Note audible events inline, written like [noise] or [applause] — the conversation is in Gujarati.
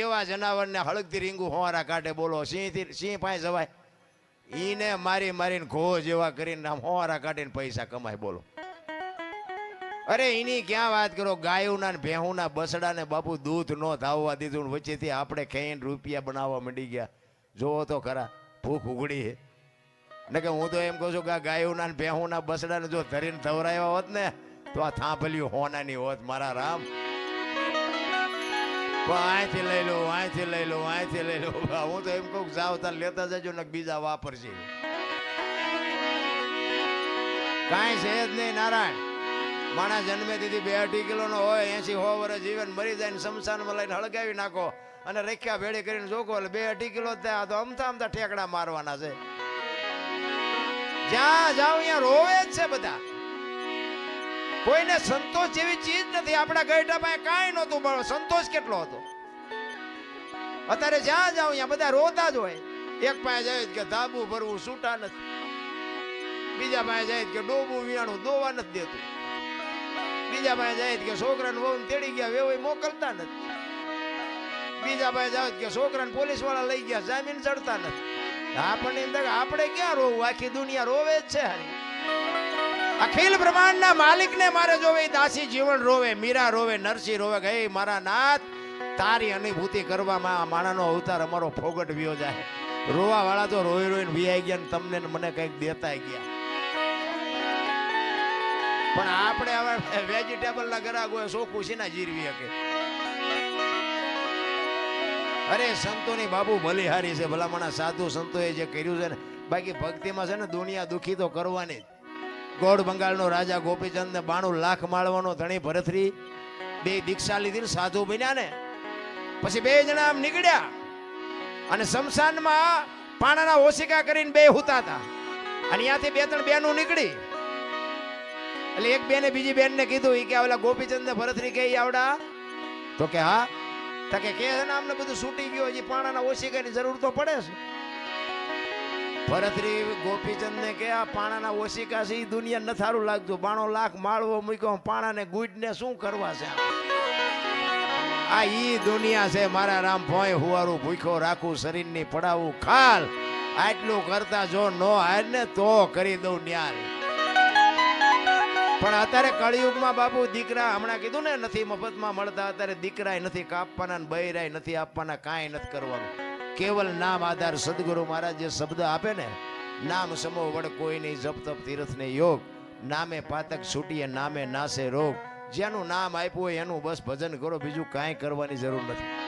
જેવા જનાવરને હળગતી રીંગું હોવારા કાઢે બોલો, સિંહથી સિંહ પાસે જવાય. ઈને મારી મારીને ઘો જેવા કરીને આમ હોવારા કાઢીને પૈસા કમાય, બોલો. અરે એની ક્યાં વાત કરો? ગાયુના ભેહુના બસડાને બાપુ દૂધ નો ધાવવા દીધું વચ્ચેથી આપણે ખેઈને રૂપિયા બનાવવા માંડી ગયા. જોવો તો ખરા, ભૂખ ઉગડી હે. ને કે હું તો એમ કહું છું કે આ ગાયુના ભેહુના બસડા ને જો ધરીને ધવરાવ્યા હોત ને, તો આ થાંભલ્યું હોનાની હોત, મારા રામ. અહીંથી લઈ લો અહીંથી લઈ લો અહીંથી લઈ લો. [laughs] હું તો એમ કહું જાવ તાર લેતા જજો ને બીજા વાપરશે કાંઈ છે જ નહીં, નારાયણ. માણસ જન્મે દીધી બે અઢી કિલોનો હોય એસી હો વર્ષ જીવન મરી જાય ને શમશાનમાં લઈને હળગાવી નાખો અને રેખ્યા ભેળી કરીને જોકો એટલે બે અઢી કિલો થયા. તો અમથા અમથા ઠેકડા મારવાના છે. જ્યાં જાઓ ત્યાં રોવે જ છે બધા. કોઈને સંતોષ જેવી ચીજ નથી. આપણા ગઈઢા પાસે કાંઈ નહોતું પણ સંતોષ કેટલો હતો? અત્યારે જ્યાં જાવ ત્યાં બધા રોતા જ હોય. એક પાસે જાય કે ધાબુ ભરવું છૂટા નથી. બીજા પાસે જાય કે ડોબું વિયાણું દોવા નથી દેતું. બીજા પાસે જાય કે છોકરાને વહુ તેડી ગયા, વેવાઈ મોકલતા નથી. બીજા પાસે જાય કે છોકરાને પોલીસવાળા લઈ ગયા, જામીન ચડતા નથી. આપણને આપણે ક્યાં રોવું? આખી દુનિયા રોવે જ છે હારી. અખિલ બ્રહ્માંડના માલિકને મારે જોવે દાસી જીવન રોવે, મીરા રોવે, નરસિંહ રોવે ગઈ મારા નાથ, તારી અનુભૂતિ કરવામાં આ માણાનો અવતાર અમારો ફોગટ વ્યો જાય. રોવા વાળા તો રોઈ રોઈને વિયાઈ ગયા ને તમને મને કંઈક દેતા ગયા. પણ આપણે હવે વેજીટેબલ ના ગરાક હોય સોખું છે ના જીરવી શકે અરે, સંતોની બાબુ બલિહારી છે, ભલામણા સાધુ સંતોએ જે કર્યું છે ને, બાકી ભક્તિમાં છે ને, દુનિયા દુખી તો કરવાની જ. ગોળ બંગાળનો રાજા ગોપીચંદ ને બાણું લાખ માળવાનો ધણી ભરતરી બે દીક્ષા લીધી સાધુ બન્યા ને. પછી બે જણા આમ નીકળ્યા અને શમશાનમાં પાણાના ઓશિકા કરીને બે હુતા હતા. અને ત્યાંથી બે ત્રણ બેનું નીકળી. એટલે એક બેને બીજી બેનને કીધું એ કે ઓલા ગોપીચંદ ને ભરતરી કે આવડા. તો કે હા. તો કે કે છે ને બધું છૂટી ગયું, હજી પાણાના ઓશિકાની જરૂર તો પડે છે. ભરતરી ગોપીચંદ ને કે આ પાણાના ઓશિકા છે એ દુનિયા ન થારું લાગતું. બાણો લાખ માળવો મૂક્યો, પાણાને ગુડને શું કરવા છે? આ ઈ દુનિયા છે, મારા રામ ભોય હુવારું ભૂખ્યો રાખું શરીરની પડાવું ખાલ. આટલું કરતા જો નો હાર ને તો કરી દઉં ન્યાર. પણ અત્યારે કળિયુગમાં બાપુ દીકરા હમણાં કીધું ને, નથી મફતમાં મળતા, અત્યારે દીકરાય નથી કાપવાના બૈરાય નથી આપવાના, કાંઈ નથી કરવાનું. કેવલ નામ આધાર સદગુરુ મહારાજ જે શબ્દ આપે ને, નામ સમો વડ કોઈ નહીં જપ તપ તીર્થ ને યોગ, નામે પાતક છૂટીએ, નામે નાશે રોગ, જેનું નામ આપ્યું હોય એનું બસ ભજન કરો, બીજું કાંઈ કરવાની જરૂર નથી.